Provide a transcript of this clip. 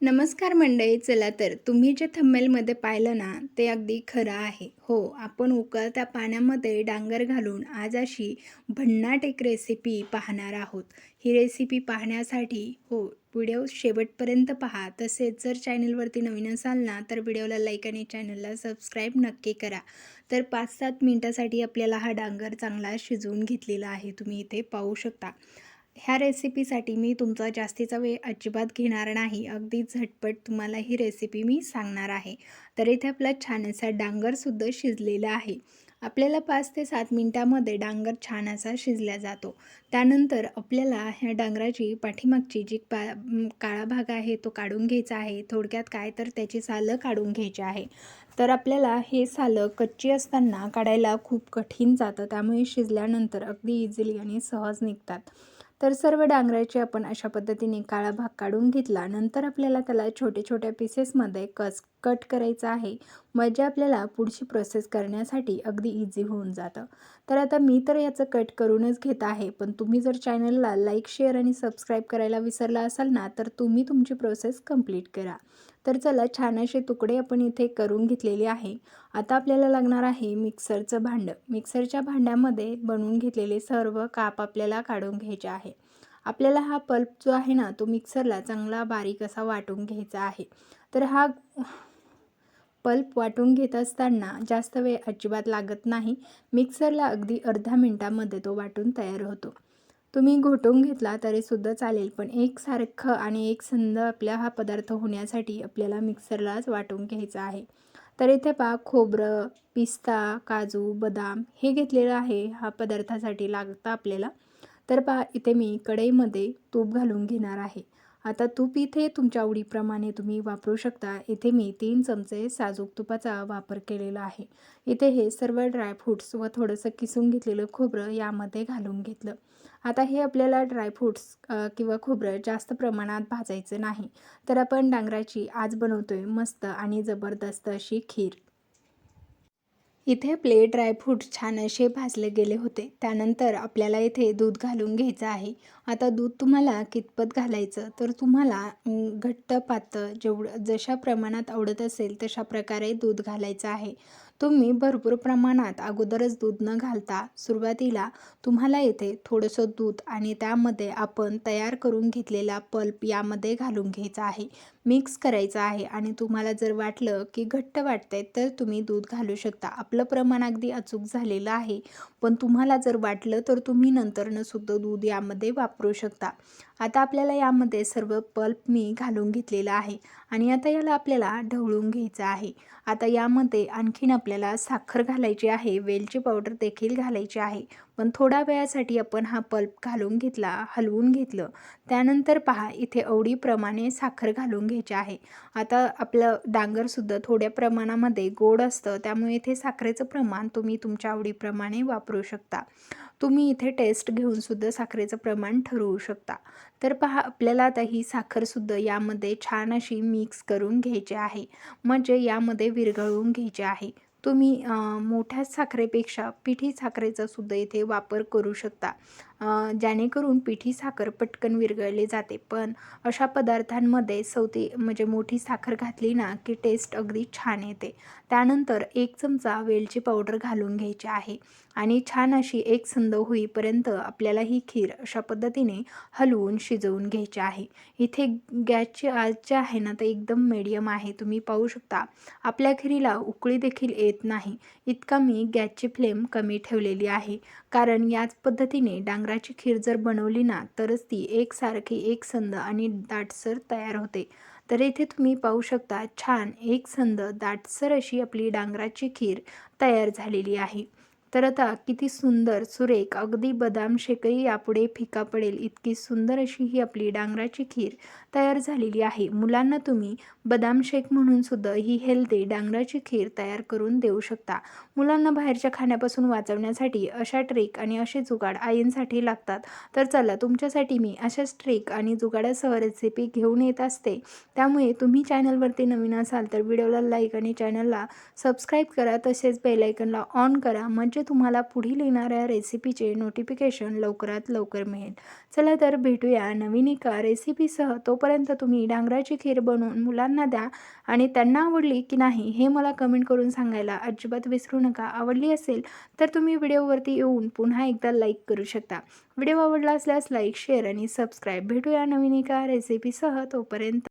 नमस्कार मंडळी चला तर तुम्ही जे थंबेलमध्ये पाहिलं ना ते अगदी खरं आहे. हो आपण उकळत्या पाण्यामध्ये डांगर घालून आज अशी भन्नाट एक रेसिपी पाहणार आहोत. ही रेसिपी पाहण्यासाठी हो व्हिडिओ शेवटपर्यंत पहा. तसेच जर चॅनलवरती नवीन असाल ना तर व्हिडिओला लाईक आणि चॅनलला सबस्क्राईब नक्की करा. तर पाच सात मिनटासाठी आपल्याला हा डांगर चांगला शिजवून घेतलेला आहे तुम्ही इथे पाहू शकता. ह्या रेसिपीसाठी मी तुमचा जास्तीचा वेळ अजिबात घेणार नाही. अगदी झटपट तुम्हाला ही रेसिपी मी सांगणार आहे. तर इथे आपला छान असा डांगरसुद्धा शिजलेला आहे. आपल्याला पाच ते सात मिनटामध्ये डांगर छान असा शिजला जातो. त्यानंतर आपल्याला ह्या डांगराची पाठीमागची जी पा काळा भाग आहे तो काढून घ्यायचा आहे. थोडक्यात काय तर त्याची सालं काढून घ्यायची आहे. तर आपल्याला हे सालं कच्ची असताना काढायला खूप कठीण जातं. त्यामुळे शिजल्यानंतर अगदी इझिली आणि सहज निघतात. तर सर्व डांगराचे आपण अशा पद्धतीने काळा भाग काढून घेतला. नंतर आपल्याला त्याला छोटे छोट्या पीसेसमध्ये कस कट करायचं आहे म्हणजे आपल्याला पुढची प्रोसेस करण्यासाठी अगदी इझी होऊन जातं. तर आता मी तर याचं कट करूनच घेत आहे पण तुम्ही जर चॅनलला लाईक शेअर आणि सबस्क्राईब करायला विसरला असाल ना तर तुम्ही तुमची प्रोसेस कंप्लीट करा. तर चला छान असे तुकडे आपण इथे करून घेतलेले आहे. आता आपल्याला लागणार आहे मिक्सरचं भांडं. मिक्सरच्या भांड्यामध्ये बनवून घेतलेले सर्व काप आपल्याला काढून घ्यायचे आहे. आपल्याला हा पल्प जो आहे ना तो मिक्सरला चांगला बारीक असा वाटून घ्यायचा आहे. तर हा पल्प वाटून घेत असताना जास्त वेळ अजिबात लागत नाही. मिक्सरला अगदी अर्धा मिनटामध्ये तो वाटून तयार होतो. तुम्ही घोटून घेतला तरीसुद्धा चालेल पण एकसारखं आणि एक संद आपल्या हा पदार्थ होण्यासाठी आपल्याला मिक्सरलाच वाटून घ्यायचा आहे. तर इथे पहा खोबरं पिस्ता काजू बदाम हे घेतलेलं आहे हा पदार्थासाठी लागतं आपल्याला. तर पहा इथे मी कढईमध्ये तूप घालून घेणार आहे. आता तूप इथे तुमच्या आवडीप्रमाणे तुम्ही वापरू शकता. इथे मी तीन चमचे साजूक तुपाचा वापर केलेला आहे. इथे हे सर्व ड्रायफ्रूट्स व थोडंसं किसून घेतलेलं खोबरं यामध्ये घालून घेतलं. आता हे आपल्याला ड्रायफ्रूट्स किंवा खोबरं जास्त प्रमाणात भाजायचं नाही. तर आपण डांगराची आज बनवतो आहे मस्त आणि जबरदस्त अशी खीर. इथे आपले ड्रायफ्रूट छान असे भाजले गेले होते. त्यानंतर आपल्याला इथे दूध घालून घ्यायचं आहे. आता दूध तुम्हाला कितपत घालायचं? तर तुम्हाला घट्ट पातळ जेवढं जशा प्रमाणात आवडत असेल तशा प्रकारे दूध घालायचं आहे. तुम्ही भरपूर प्रमाणात अगोदरच दूध न घालता सुरुवातीला तुम्हाला येथे थोडंसं दूध आणि त्यामध्ये आपण तयार करून घेतलेला पल्प यामध्ये घालून घ्यायचा आहे. मिक्स करायचं आहे आणि तुम्हाला जर वाटलं की घट्ट वाटतंय तर तुम्ही दूध घालू शकता. आपलं प्रमाण अगदी अचूक झालेलं आहे. पण तुम्हाला जर वाटलं तर तुम्ही नंतरनं सुद्धा दूध यामध्ये वापरू शकता. आता आपल्याला यामध्ये सर्व पल्प मी घालून घेतलेला आहे आणि आता याला आपल्याला ढवळून घ्यायचं आहे. आता यामध्ये आणखीन आपल्याला साखर घालायची आहे वेलची पावडर देखील घालायची आहे. पण थोड्या वेळासाठी आपण हा पल्प घालून घेतला हलवून घेतलं. त्यानंतर पहा इथे आवडीप्रमाणे साखर घालून घ्यायची आहे. आता आपलं डांगरसुद्धा थोड्या प्रमाणामध्ये गोड असतं त्यामुळे इथे साखरेचं प्रमाण तुम्ही तुमच्या आवडीप्रमाणे वापरू शकता. तुम्ही इथे टेस्ट घेऊनसुद्धा साखरेचं प्रमाण ठरवू शकता. तर पहा आपल्याला आता ही साखरसुद्धा यामध्ये छान अशी मिक्स करून घ्यायची आहे. म्हणजे यामध्ये विरघळवून घ्यायचे आहे. तुम्ही मोठ्या साखरेपेक्षा पिठी साखरेचा सुद्धा इथे वापर करू शकता. जेणेकरून पिठी साखर पटकन विरघळली जाते. पण अशा पदार्थांमध्ये सवती म्हणजे मोठी साखर घातली ना की टेस्ट अगदी छान येते. त्यानंतर एक चमचा वेलची पावडर घालून घ्यायची आहे. आणि छान अशी एक संद होईपर्यंत आपल्याला ही खीर अशा पद्धतीने हलवून शिजवून घ्यायची आहे. इथे गॅसची आज जे आहे ना ते एकदम मीडियम आहे. तुम्ही पाहू शकता. आपल्या खिरीला उकळी देखील येत नाही. इतका मी गॅसची फ्लेम कमी ठेवलेली आहे. कारण याच पद्धतीने डांगराची खीर जर बनवली ना तरच ती एकसारखी एकसंध आणि दाटसर तयार होते. तर इथे तुम्ही पाहू शकता छान एकसंध दाटसर अशी आपली डांगराची खीर तयार झालेली आहे. तर आता किती सुंदर सुरेख अगदी बदाम शेकही यापुढे फिका पडेल. इतकी सुंदर अशी ही आपली डांगराची खीर तयार झालेली आहे. मुलांना तुम्ही बदाम शेक म्हणून सुद्धा ही हेल्दी डांगराची खीर तयार करून देऊ शकता. मुलांना बाहेरच्या खाण्यापासून वाचवण्यासाठी अशा ट्रेक आणि असे जुगाड आईंसाठी लागतात. तर चला तुमच्यासाठी मी अशाच ट्रेक आणि जुगाडासह रेसिपी घेऊन येत असते. त्यामुळे तुम्ही चॅनलवरती नवीन असाल तर व्हिडिओला लाईक आणि चॅनलला सबस्क्राईब करा. तसेच बेलायकनला ऑन करा. म्हणजे म्हणजे तुम्हाला पुढील येणाऱ्या रेसिपीचे नोटिफिकेशन लवकरात लवकर मिळेल. चला तर भेटूया नवीन एका रेसिपीसह तोपर्यंत तुम्ही डांगराची खीर बनवून मुलांना द्या आणि त्यांना आवडली की नाही हे मला कमेंट करून सांगायला अजिबात विसरू नका. आवडली असेल तर तुम्ही व्हिडिओवरती येऊन पुन्हा एकदा लाईक करू शकता. व्हिडिओ आवडला असल्यास लाईक शेअर आणि सबस्क्राईब भेटूया नवीन एका रेसिपीसह तोपर्यंत